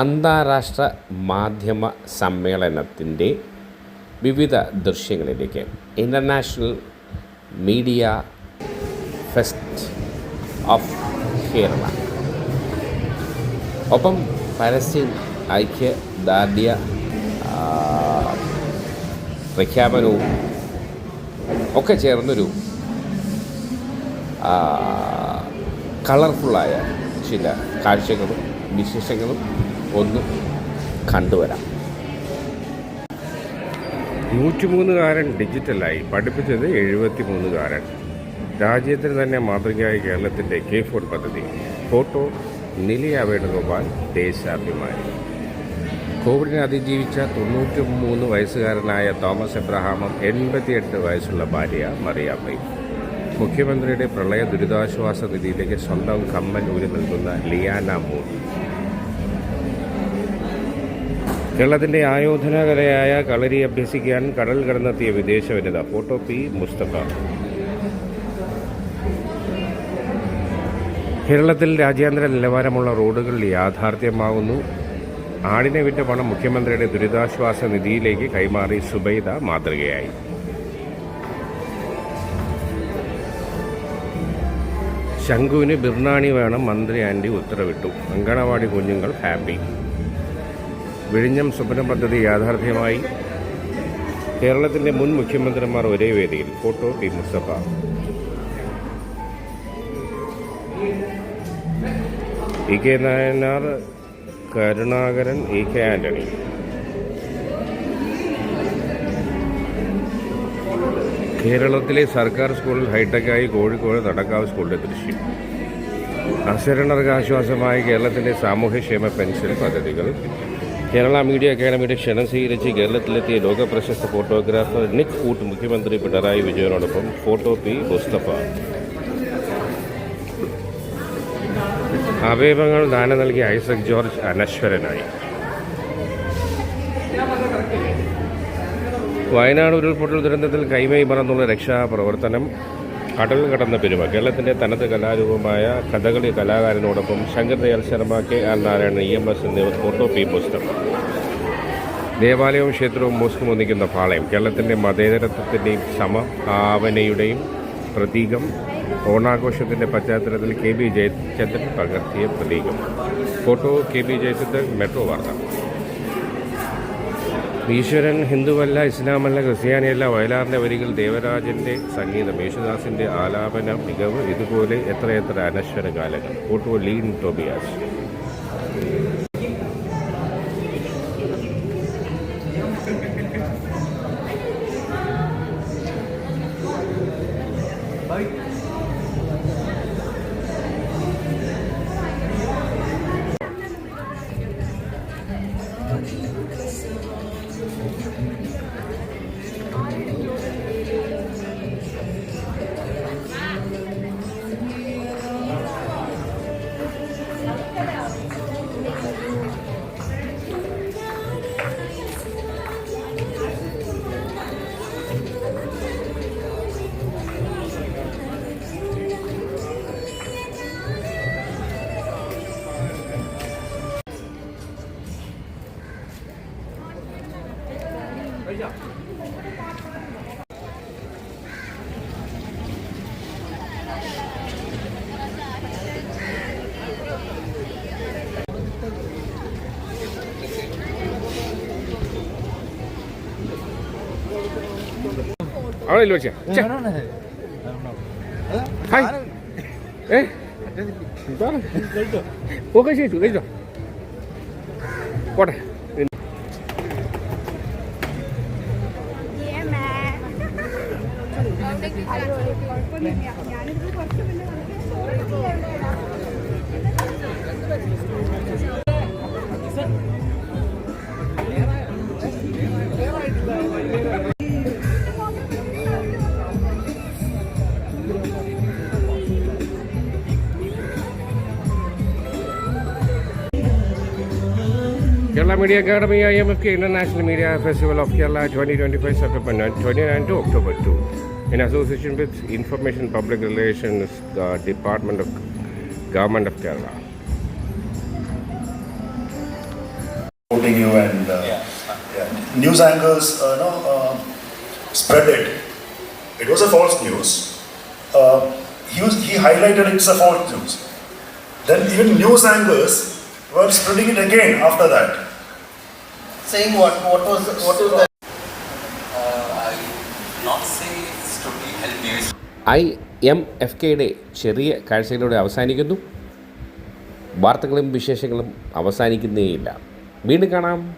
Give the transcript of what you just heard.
അന്താരാഷ്ട്ര മാധ്യമ സമ്മേളനത്തിന്റെ വിവിധ ദൃശ്യങ്ങളിലേക്ക് international media fest of Kerala ഒപ്പം പരസ്യം ഐക്യദാർഢ്യ പ്രഖ്യാപനവും ഒക്കെ ചേർന്നൊരു കളർഫുള്ളായ ചില കാഴ്ചകളും വിശേഷങ്ങളും ഒന്ന് കണ്ടുവരാം. നൂറ്റിമൂന്നുകാരൻ ഡിജിറ്റലായി പഠിപ്പിച്ചത് എഴുപത്തി മൂന്നുകാരൻ രാജ്യത്തിന് തന്നെ മാതൃകയായ കേരളത്തിന്റെ കെ ഫോൺ പദ്ധതി. ഫോട്ടോ നിലിയ വേണുഗോപാൽ ദേശാഭിമാനി. കോവിഡിനെ അതിജീവിച്ച തൊണ്ണൂറ്റി മൂന്ന് വയസ്സുകാരനായ തോമസ് എബ്രഹാമും എൺപത്തിയെട്ട് വയസ്സുള്ള ഭാര്യ മറിയാമ്മയും. മുഖ്യമന്ത്രിയുടെ പ്രളയ ദുരിതാശ്വാസ നിധിയിലേക്ക് സ്വന്തം കമ്മൽ ഊരി നൽകുന്ന ലിയാന മൂൺ ആയോധന കലയായ കളരി അഭ്യസിക്കാൻ കടൽ കടന്നെത്തിയ വിദേശ വനിത ഫോട്ടോ പി മുസ്തഫ. കേരളത്തിൽ രാജ്യാന്തര നിലവാരമുള്ള റോഡുകൾ യാഥാർത്ഥ്യമാകുന്നു ആടിനെ വിറ്റ പണം മുഖ്യമന്ത്രിയുടെ ദുരിതാശ്വാസ നിധിയിലേക്ക് കൈമാറി സുബൈദ മാതൃകയായി. ശംഖുവിന് ബിർണാണി വേണം മന്ത്രി ആൻഡി ഉത്തരവിട്ടു. അങ്കണവാടി കുഞ്ഞുങ്ങൾ ഹാപ്പി. വിഴിഞ്ഞം സ്വപ്ന പദ്ധതി യാഥാർത്ഥ്യമായി. കേരളത്തിന്റെ മുൻ മുഖ്യമന്ത്രിമാർ ഒരേ വേദിയിൽ. Photo T Mustafa. E K Nayanar Karunakaran E K Antony. കേരളത്തിലെ സർക്കാർ സ്കൂളിൽ ഹൈടെക്കായി കോഴിക്കോട് നടക്കാവ് സ്കൂളിന്റെ ദൃശ്യം. അശരണർക്ക് ആശ്വാസമായി കേരളത്തിലെ സാമൂഹ്യക്ഷേമ പെൻഷൻ പദ്ധതികൾ. കേരള മീഡിയ അക്കാദമിയുടെ ക്ഷണം സ്വീകരിച്ച് കേരളത്തിലെത്തിയ ലോക പ്രശസ്ത ഫോട്ടോഗ്രാഫർ നിക് കൂട്ട് മുഖ്യമന്ത്രി പിണറായി വിജയനോടൊപ്പം ഫോട്ടോ പി മുസ്തഫ. അവയവങ്ങൾ ദാനം നൽകിയ ഐസക് ജോർജ് അനശ്വരനായി. വയനാട് ഉരുൾപൊട്ടൽ ദുരന്തത്തിൽ കൈമൈ മറന്നുള്ള രക്ഷാപ്രവർത്തനം കടൽ കടന്ന പെരുമ കേരളത്തിന്റെ തനത് കലാരൂപമായ Kathakali കലാകാരനോടൊപ്പം Shankar Dayal Sharma K R Narayanan E M S എന്നിവർ ഫോട്ടോ പി പോസ്റ്റർ. ദേവാലയവും ക്ഷേത്രവും മോസ്കും ഒന്നിക്കുന്ന പാളയം. കേരളത്തിന്റെ സമ സമഭാവനയുടെയും പ്രതീകം ഓണാഘോഷത്തിന്റെ പശ്ചാത്തലത്തിൽ കെ ബി ജയചന്ദ്രൻ പകർത്തിയ പ്രതീകം. Photo K B Jayachandran Metro Vartha. ഈശ്വരൻ ഹിന്ദുവല്ല ഇസ്ലാമല്ല ക്രിസ്ത്യാനിയല്ല വയലാറിന്റെ വരികൾ ദേവരാജന്റെ സംഗീതം യേശുദാസിന്റെ ആലാപന മികവ് ഇതുപോലെ എത്രയെത്ര അനശ്വര കാലങ്ങൾ photo Lean Tobias. Ahora lo echa. No, no, no. Ay. Eh? ¿Dónde? ¿Dónde? ¿Dónde? ¿Dónde? ¿Dónde? ¿Dónde? Kerala Media Academy IMFK International Media Festival of Kerala 2025 September 29 to October 2 in association with Information Public Relations uh, Department of Government of Kerala. quoting you and uh, Yeah. yeah. news anchors, uh, no, uh, spread it. It was a false news. Uh, he, was, he highlighted it's a false news. Then even news anchors were spreading it again after that. Saying what? What was what was that? I M F കെയുടെ ചെറിയ കാഴ്ചയിലൂടെ അവസാനിക്കുന്നു. വാർത്തകളും വിശേഷങ്ങളും അവസാനിക്കുന്നേയില്ല. വീണ്ടും കാണാം.